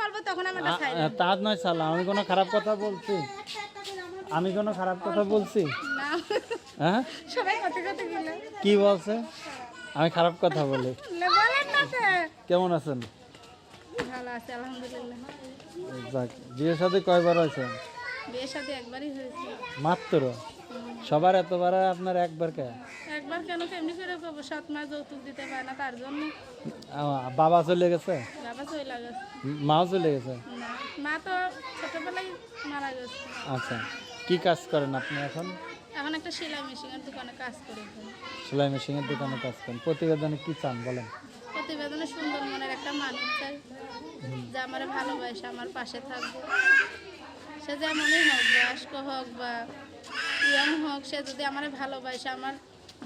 বলব তখন তা নয় সালা আমি কোনো খারাপ কথা বলছি? আমি কোনো খারাপ কথা বলছি? হ্যাঁ? সবাই কথা কথা গেলে কি বলছে? আমি খারাপ কথা বলি। কেমন আছেন? ভালো আছে আলহামদুলিল্লাহ। যাক বিয়ের সাথে কয়বার হয়েছে? বিয়ের সাথে একবারই হয়েছে। মাত্র? সবার এতবার আপনার একবার কে? একবার কেন কেমনি করে করব সাত মাস যৌতুক দিতে পারে না তার জন্য। বাবা চলে গেছে? বাবা মাও চলে গেছে? মা তো ছোটবেলায় মারা গেছে। আচ্ছা কি কাজ করেন আপনি এখন? এখন একটা সেলাই মেশিনের দোকানে কাজ করি। সেলাই মেশিনের দোকানে কাজ করেন। প্রতিবেদনে কি চান বলেন? প্রতিবেদনে সুন্দর মনের একটা মানুষ চাই যে আমার ভালোবাসে আমার পাশে থাকবে। সে যেমনই হোক বয়স্ক হোক বা ইয়ং হোক সে যদি আমার ভালোবাসে আমার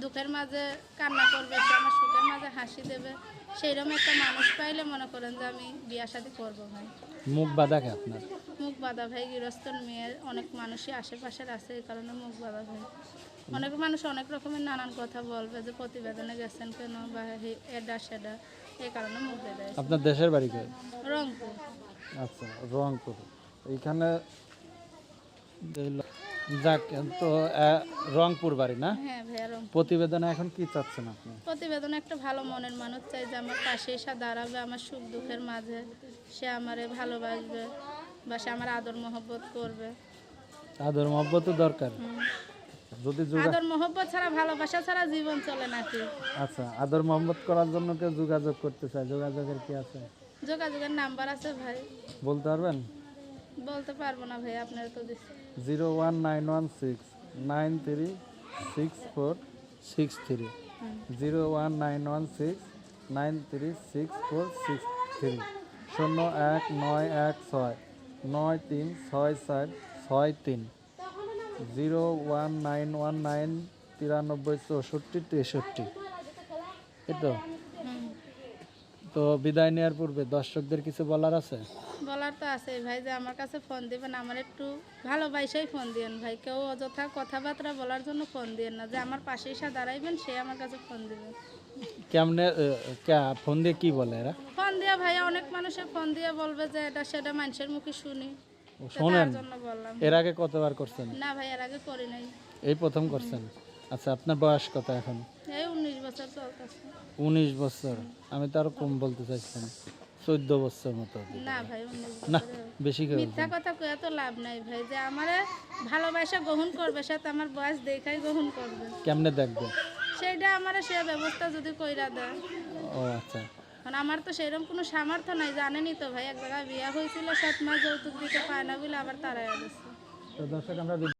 দুঃখের মাঝে কান্না করবে সে আমার সুখের মাঝে হাসি দেবে। সেইরকম একটা মানুষ পাইলে মনে করেন যে আমি বিয়া শাদি করব ভাই। মুখ বাঁধা কে আপনার? মুখ বাঁধা ভাই গৃহস্থর মেয়ের অনেক মানুষই আশেপাশের আছে এই কারণে মুখ বাঁধা ভাই। অনেক মানুষ অনেক রকমের নানান কথা বলবে যে প্রতিবেদনে গেছেন কেন বা এটা সেটা এই কারণে মুখ বেঁধে আপনার দেশের বাড়ি কে রংপুর। আচ্ছা রংপুর। এইখানে যাক তো রংপুর বাড়ি না? হ্যাঁ প্রতিবেদনে এখন কি চাচ্ছেন আপনি? প্রতিবেদনে একটা ভালো মনের মানুষ চাই যে আমার পাশে এসে দাঁড়াবে আমার সুখ দুঃখের মাঝে। সে আমারে ভালোবাসবে বা সে আমার আদর মহব্বত করবে। আদর মহব্বত দরকার। যদি আদর মহব্বত ছাড়া ভালোবাসা ছাড়া জীবন চলে নাকি আচ্ছা আদর মহব্বত করার জন্য কেউ যোগাযোগ করতে চায়? যোগাযোগের কি আছে? যোগাযোগের নাম্বার আছে ভাই। বলতে পারবেন? বলতে পারব না ভাই আপনার তো দিচ্ছি zero one nine one six nine three six four six three zero one nine one six nine three six four six three শূন্য এক নয় এক ছয় নয় তিন ছয় চার ছয় তিন zero one nine one nine তিরানব্বই, চৌষট্টি, তেষট্টি। এই। তো বিদায় নেওয়ার পূর্বে দর্শকদের কিছু বলার আছে? বলার তো আছে ভাই যে আমার কাছে ফোন দিবেন আমার একটু ভালোবাসাই ফোন দিয়েন ভাই। কেউ অযথা কথাবার্তা বলার জন্য ফোন দিয়েন না। যে আমার পাশে এসে দাঁড়াইবেন সে আমার কাছে ফোন দিবেন কেমনে কে- ফোন দিয়ে কি বলে এরা? ফোন দিয়ে ভাইয়া অনেক মানুষে ফোন দিয়ে বলবে যে এটা সেটা মানুষের মুখে শুনি। শোনেন জন্য বললাম। এর আগে কতবার করছেন? না ভাই এর আগে করি নাই। এই প্রথম করছেন? আচ্ছা আপনার বয়স কত এখন? উনিশ বছর। আমি তো আরও কম বলতে চাইছিলাম। চোদ্দ বছর মতো না ভাই না বেশি মিথ্যা কথা কয়ে তো লাভ নাই ভাই। যে আমারে ভালোবাসা গ্রহণ করবে সাথে আমার বয়স দেখাই গ্রহণ করবে। কেমনে দেখবে? সেইটা আমার সে ব্যবস্থা যদি কইরা দেয়। ও আচ্ছা। কারণ আমার তো সেরকম কোনো সামর্থ্য নাই জানেনই তো ভাই। এক জায়গায় বিয়া হয়েছিল সাত মাস যৌতুক দিতে পায় না বলে আবার তারাই গেছে তো দর্শক আমরা